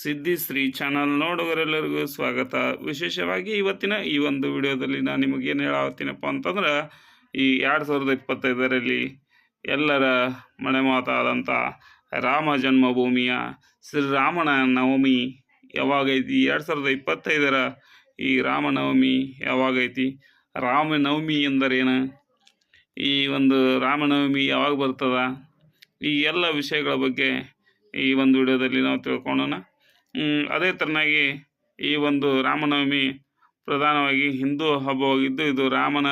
ಸಿದ್ಧಿಶ್ರೀ channel ನೋಡುವರೆಲ್ಲರಿಗೂ ಸ್ವಾಗತ. ವಿಶೇಷವಾಗಿ ಇವತ್ತಿನ ಈ ಒಂದು ವಿಡಿಯೋದಲ್ಲಿ ನಾನು ನಿಮಗೆ ಏನು ಹೇಳತ್ತೀನಪ್ಪ ಅಂತಂದ್ರೆ, ಈ ಎರಡು ಸಾವಿರದ ಇಪ್ಪತ್ತೈದರಲ್ಲಿ ಎಲ್ಲರ ಮನೆ ಮಾತಾದಂಥ ರಾಮ ಜನ್ಮಭೂಮಿಯ ಶ್ರೀರಾಮನ ನವಮಿ ಯಾವಾಗೈತಿ? ಎರಡು ಸಾವಿರದ ಇಪ್ಪತ್ತೈದರ ಈ ರಾಮನವಮಿ ಯಾವಾಗೈತಿ? ರಾಮನವಮಿ ಎಂದರೇನು? ಈ ಒಂದು ರಾಮನವಮಿ ಯಾವಾಗ ಬರ್ತದ? ಈ ಎಲ್ಲ ವಿಷಯಗಳ ಬಗ್ಗೆ ಈ ಒಂದು ವಿಡಿಯೋದಲ್ಲಿ ನಾವು ತಿಳ್ಕೊಳ್ಳೋಣ ಅದೇ ತರನಾಗಿ ಈ ಒಂದು ರಾಮನವಮಿ ಪ್ರಧಾನವಾಗಿ ಹಿಂದೂ ಹಬ್ಬವಾಗಿದ್ದು, ಇದು ರಾಮನ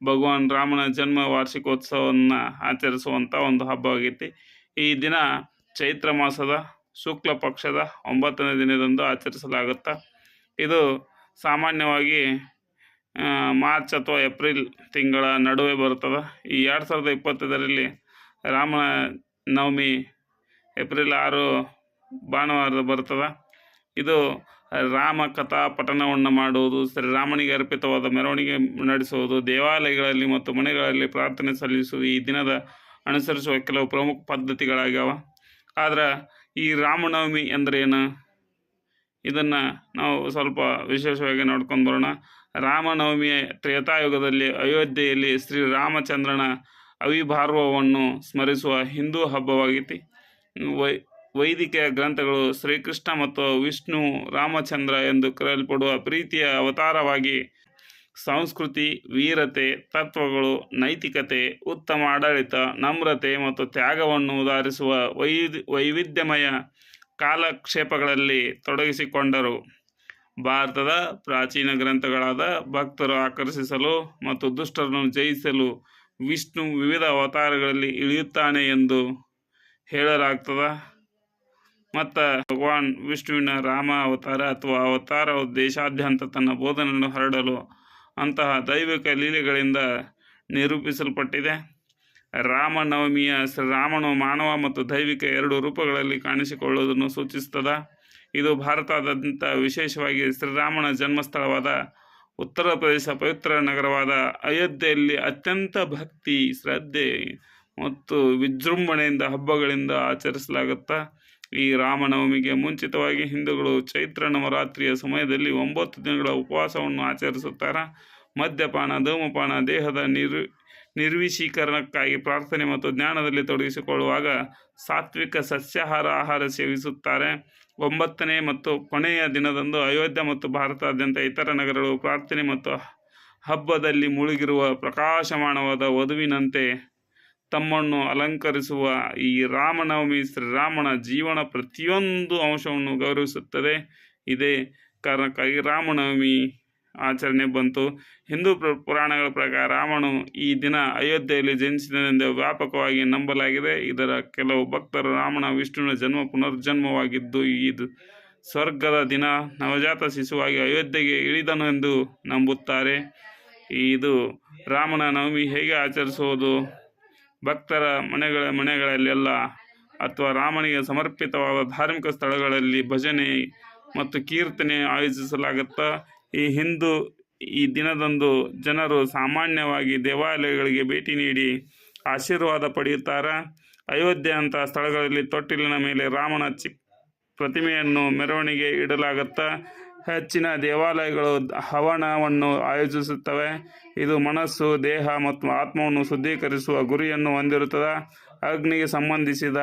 ಭಗವಾನ್ ರಾಮನ ಜನ್ಮ ವಾರ್ಷಿಕೋತ್ಸವವನ್ನು ಆಚರಿಸುವಂಥ ಒಂದು ಹಬ್ಬವಾಗೈತಿ. ಈ ದಿನ ಚೈತ್ರ ಮಾಸದ ಶುಕ್ಲ ಪಕ್ಷದ ಒಂಬತ್ತನೇ ದಿನದಂದು ಆಚರಿಸಲಾಗುತ್ತೆ, ಇದು ಸಾಮಾನ್ಯವಾಗಿ ಮಾರ್ಚ್ ಅಥವಾ ಏಪ್ರಿಲ್ ತಿಂಗಳ ನಡುವೆ ಬರ್ತದೆ ಈ ಎರಡು ಸಾವಿರದ ಇಪ್ಪತ್ತೈದರಲ್ಲಿ ರಾಮನವಮಿ ಏಪ್ರಿಲ್ ಆರು ಭಾನುವಾರ ಬರ್ತದೆ ಇದು ರಾಮ ಕಥಾ ಪಠಣವನ್ನು ಮಾಡುವುದು ಶ್ರೀರಾಮನಿಗೆ ಅರ್ಪಿತವಾದ ಮೆರವಣಿಗೆ ನಡೆಸುವುದು, ದೇವಾಲಯಗಳಲ್ಲಿ ಮತ್ತು ಮನೆಗಳಲ್ಲಿ ಪ್ರಾರ್ಥನೆ ಸಲ್ಲಿಸುವುದು ಈ ದಿನದ ಅನುಸರಿಸುವ ಕೆಲವು ಪ್ರಮುಖ ಪದ್ಧತಿಗಳಾಗ್ಯಾವ. ಆದ್ರೆ ಈ ರಾಮನವಮಿ ಏನು ಇದನ್ನು ನಾವು ಸ್ವಲ್ಪ ವಿಶೇಷವಾಗಿ ನೋಡ್ಕೊಂಡು ಬರೋಣ. ರಾಮನವಮಿಯ ತ್ರೇತಾಯುಗದಲ್ಲಿ ಅಯೋಧ್ಯೆಯಲ್ಲಿ ಶ್ರೀರಾಮಚಂದ್ರನ ಅವಿಭಾರ್ವವನ್ನು ಸ್ಮರಿಸುವ ಹಿಂದೂ ಹಬ್ಬವಾಗೈತಿ. ವೈ ವೈದಿಕ ಗ್ರಂಥಗಳು ಶ್ರೀಕೃಷ್ಣ ಮತ್ತು ವಿಷ್ಣು ರಾಮಚಂದ್ರ ಎಂದು ಕರೆಯಲ್ಪಡುವ ಪ್ರೀತಿಯ ಅವತಾರವಾಗಿ ಸಂಸ್ಕೃತಿ, ವೀರತೆ, ತತ್ವಗಳು, ನೈತಿಕತೆ, ಉತ್ತಮ ಆಡಳಿತ, ನಮ್ರತೆ ಮತ್ತು ತ್ಯಾಗವನ್ನು ಉದಾಹರಿಸುವ ವೈದ್, ವೈವಿಧ್ಯಮಯ ಕಾಲಕ್ಷೇಪಗಳಲ್ಲಿ ತೊಡಗಿಸಿಕೊಂಡರು. ಭಾರತದ ಪ್ರಾಚೀನ ಗ್ರಂಥಗಳಾದ ಭಕ್ತರು ಆಕರ್ಷಿಸಲು ಮತ್ತು ದುಷ್ಟರನ್ನು ಜಯಿಸಲು ವಿಷ್ಣು ವಿವಿಧ ಅವತಾರಗಳಲ್ಲಿ ಇಳಿಯುತ್ತಾನೆ ಎಂದು ಹೇಳಲಾಗ್ತದ. ಮತ್ತು ಭಗವಾನ್ ವಿಷ್ಣುವಿನ ರಾಮ ಅವತಾರ ಅಥವಾ ಅವತಾರ ದೇಶಾದ್ಯಂತ ತನ್ನ ಬೋಧನೆಯನ್ನು ಹರಡಲು ಅಂತಹ ದೈವಿಕ ಲೀಲೆಗಳಿಂದ ನಿರೂಪಿಸಲ್ಪಟ್ಟಿದೆ. ರಾಮನವಮಿಯ ಶ್ರೀರಾಮನು ಮಾನವ ಮತ್ತು ದೈವಿಕ ಎರಡು ರೂಪಗಳಲ್ಲಿ ಕಾಣಿಸಿಕೊಳ್ಳುವುದನ್ನು ಸೂಚಿಸುತ್ತದೆ. ಇದು ಭಾರತದಾದ್ಯಂತ ವಿಶೇಷವಾಗಿ ಶ್ರೀರಾಮನ ಜನ್ಮಸ್ಥಳವಾದ ಉತ್ತರ ಪ್ರದೇಶ ಪವಿತ್ರ ನಗರವಾದ ಅಯೋಧ್ಯೆಯಲ್ಲಿ ಅತ್ಯಂತ ಭಕ್ತಿ, ಶ್ರದ್ಧೆ ಮತ್ತು ವಿಜೃಂಭಣೆಯಿಂದ ಹಬ್ಬಗಳಿಂದ ಆಚರಿಸಲಾಗುತ್ತಾ ಈ ರಾಮನವಮಿಗೆ ಮುಂಚಿತವಾಗಿ ಹಿಂದೂಗಳು ಚೈತ್ರ ನವರಾತ್ರಿಯ ಸಮಯದಲ್ಲಿ ಒಂಬತ್ತು ದಿನಗಳ ಉಪವಾಸವನ್ನು ಆಚರಿಸುತ್ತಾರೆ? ಮದ್ಯಪಾನ, ಧೂಮಪಾನ, ದೇಹದ ನಿರ್ ನಿರ್ವಿಷೀಕರಣಕ್ಕಾಗಿ ಪ್ರಾರ್ಥನೆ ಮತ್ತು ಜ್ಞಾನದಲ್ಲಿ ತೊಡಗಿಸಿಕೊಳ್ಳುವಾಗ ಸಾತ್ವಿಕ ಸಸ್ಯಾಹಾರ ಆಹಾರ ಸೇವಿಸುತ್ತಾರೆ. ಒಂಬತ್ತನೇ ಮತ್ತು ಕೊನೆಯ ದಿನದಂದು ಅಯೋಧ್ಯ ಮತ್ತು ಭಾರತಾದ್ಯಂತ ಇತರ ನಗರಗಳು ಪ್ರಾರ್ಥನೆ ಮತ್ತು ಹಬ್ಬದಲ್ಲಿ ಮುಳುಗಿರುವ ಪ್ರಕಾಶಮಾನವಾದ ವಧುವಿನಂತೆ ತಮ್ಮನ್ನು ಅಲಂಕರಿಸುವ ಈ ರಾಮನವಮಿ, ಶ್ರೀರಾಮನ ಜೀವನ ಪ್ರತಿಯೊಂದು ಅಂಶವನ್ನು ಗೌರವಿಸುತ್ತದೆ. ಇದೇ ಕಾರಣಕ್ಕಾಗಿ ರಾಮನವಮಿ ಆಚರಣೆ ಬಂತು. ಹಿಂದೂ ಪ್ರ- ಪುರಾಣಗಳ ಪ್ರಕಾರ ರಾಮನು ಈ ದಿನ ಅಯೋಧ್ಯೆಯಲ್ಲಿ ಜನಿಸಿದನೆಂದು ವ್ಯಾಪಕವಾಗಿ ನಂಬಲಾಗಿದೆ. ಇದರ ಕೆಲವು ಭಕ್ತರು ರಾಮನ ವಿಷ್ಣುವಿನ ಜನ್ಮ, ಪುನರ್ಜನ್ಮವಾಗಿದ್ದು ಇದು ಸ್ವರ್ಗದ ದಿನ ನವಜಾತ ಶಿಶುವಾಗಿ ಅಯೋಧ್ಯೆಗೆ ಇಳಿದನು ಎಂದು ನಂಬುತ್ತಾರೆ ಇದು ರಾಮನ ನವಮಿ ಹೇಗೆ ಆಚರಿಸುವುದು? ಭಕ್ತರ ಮನೆಗಳ ಮನೆಗಳಲ್ಲೆಲ್ಲ ಅಥವಾ ರಾಮನಿಗೆ ಸಮರ್ಪಿತವಾದ ಧಾರ್ಮಿಕ ಸ್ಥಳಗಳಲ್ಲಿ ಭಜನೆ ಮತ್ತು ಕೀರ್ತನೆ ಆಯೋಜಿಸಲಾಗುತ್ತಾ? ಈ ಹಿಂದೂ ಈ ದಿನದಂದು ಜನರು ಸಾಮಾನ್ಯವಾಗಿ ದೇವಾಲಯಗಳಿಗೆ ಭೇಟಿ ನೀಡಿ ಆಶೀರ್ವಾದ ಪಡೆಯುತ್ತಾರೆ? ಅಯೋಧ್ಯೆ ಅಂತ ಸ್ಥಳಗಳಲ್ಲಿ ತೊಟ್ಟಿಲಿನ ಮೇಲೆ ರಾಮನ ಚಿಕ್ಕ ಪ್ರತಿಮೆಯನ್ನು ಮೆರವಣಿಗೆ ಇಡಲಾಗುತ್ತಾ? ಹೆಚ್ಚಿನ ದೇವಾಲಯಗಳು ಹವನವನ್ನು ಆಯೋಜಿಸುತ್ತವೆ. ಇದು ಮನಸ್ಸು, ದೇಹ ಮತ್ತು ಆತ್ಮವನ್ನು ಶುದ್ಧೀಕರಿಸುವ ಗುರಿಯನ್ನು ಹೊಂದಿರುತ್ತದೆ. ಅಗ್ನಿಗೆ ಸಂಬಂಧಿಸಿದ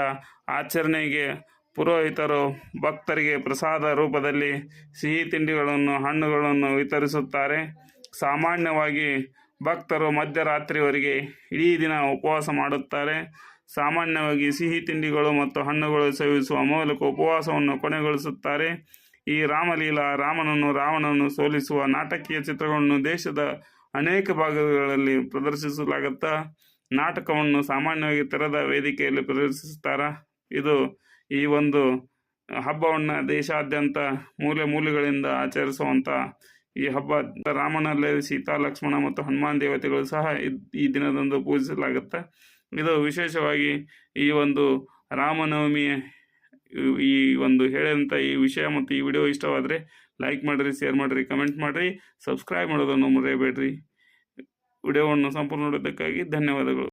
ಆಚರಣೆಗೆ ಪುರೋಹಿತರು ಭಕ್ತರಿಗೆ ಪ್ರಸಾದ ರೂಪದಲ್ಲಿ ಸಿಹಿ ತಿಂಡಿಗಳನ್ನು, ಹಣ್ಣುಗಳನ್ನು ವಿತರಿಸುತ್ತಾರೆ. ಸಾಮಾನ್ಯವಾಗಿ ಭಕ್ತರು ಮಧ್ಯರಾತ್ರಿವರೆಗೆ ಇಡೀ ದಿನ ಉಪವಾಸ ಮಾಡುತ್ತಾರೆ. ಸಾಮಾನ್ಯವಾಗಿ ಸಿಹಿ ತಿಂಡಿಗಳು ಮತ್ತು ಹಣ್ಣುಗಳು ಸೇವಿಸುವ ಮೂಲಕ ಉಪವಾಸವನ್ನು ಕೊನೆಗೊಳಿಸುತ್ತಾರೆ. ಈ ರಾಮಲೀಲಾ ರಾಮನನ್ನು ರಾವಣನನ್ನು ಸೋಲಿಸುವ ನಾಟಕೀಯ ಚಿತ್ರಗಳನ್ನು ದೇಶದ ಅನೇಕ ಭಾಗಗಳಲ್ಲಿ ಪ್ರದರ್ಶಿಸಲಾಗುತ್ತಾ ನಾಟಕವನ್ನು ಸಾಮಾನ್ಯವಾಗಿ ತೆರೆದ ವೇದಿಕೆಯಲ್ಲಿ ಪ್ರದರ್ಶಿಸುತ್ತಾರೆ? ಇದು ಈ ಒಂದು ಹಬ್ಬವನ್ನು ದೇಶಾದ್ಯಂತ ಮೂಲೆ ಮೂಲೆಗಳಿಂದ ಆಚರಿಸುವಂಥ ಈ ಹಬ್ಬ. ರಾಮನಲ್ಲೇ ಸೀತಾ, ಲಕ್ಷ್ಮಣ ಮತ್ತು ಹನುಮಾನ್ ದೇವತೆಗಳು ಸಹ ಈ ದಿನದಂದು ಪೂಜಿಸಲಾಗುತ್ತೆ. ಇದು ವಿಶೇಷವಾಗಿ ಈ ಒಂದು ರಾಮನವಮಿ ಈ- ಈ ಒಂದು ಹೇಳಿದಂಥ ಈ ವಿಷಯ ಮತ್ತು ಈ ವಿಡಿಯೋ ಇಷ್ಟವಾದರೆ ಲೈಕ್ ಮಾಡಿರಿ, ಶೇರ್ ಮಾಡಿರಿ, ಕಮೆಂಟ್ ಮಾಡಿರಿ, ಸಬ್ಸ್ಕ್ರೈಬ್ ಮಾಡೋದನ್ನು ಮರೆಯಬೇಡ್ರಿ. ವಿಡಿಯೋವನ್ನು ಸಂಪೂರ್ಣ ನೋಡೋದಕ್ಕಾಗಿ ಧನ್ಯವಾದಗಳು.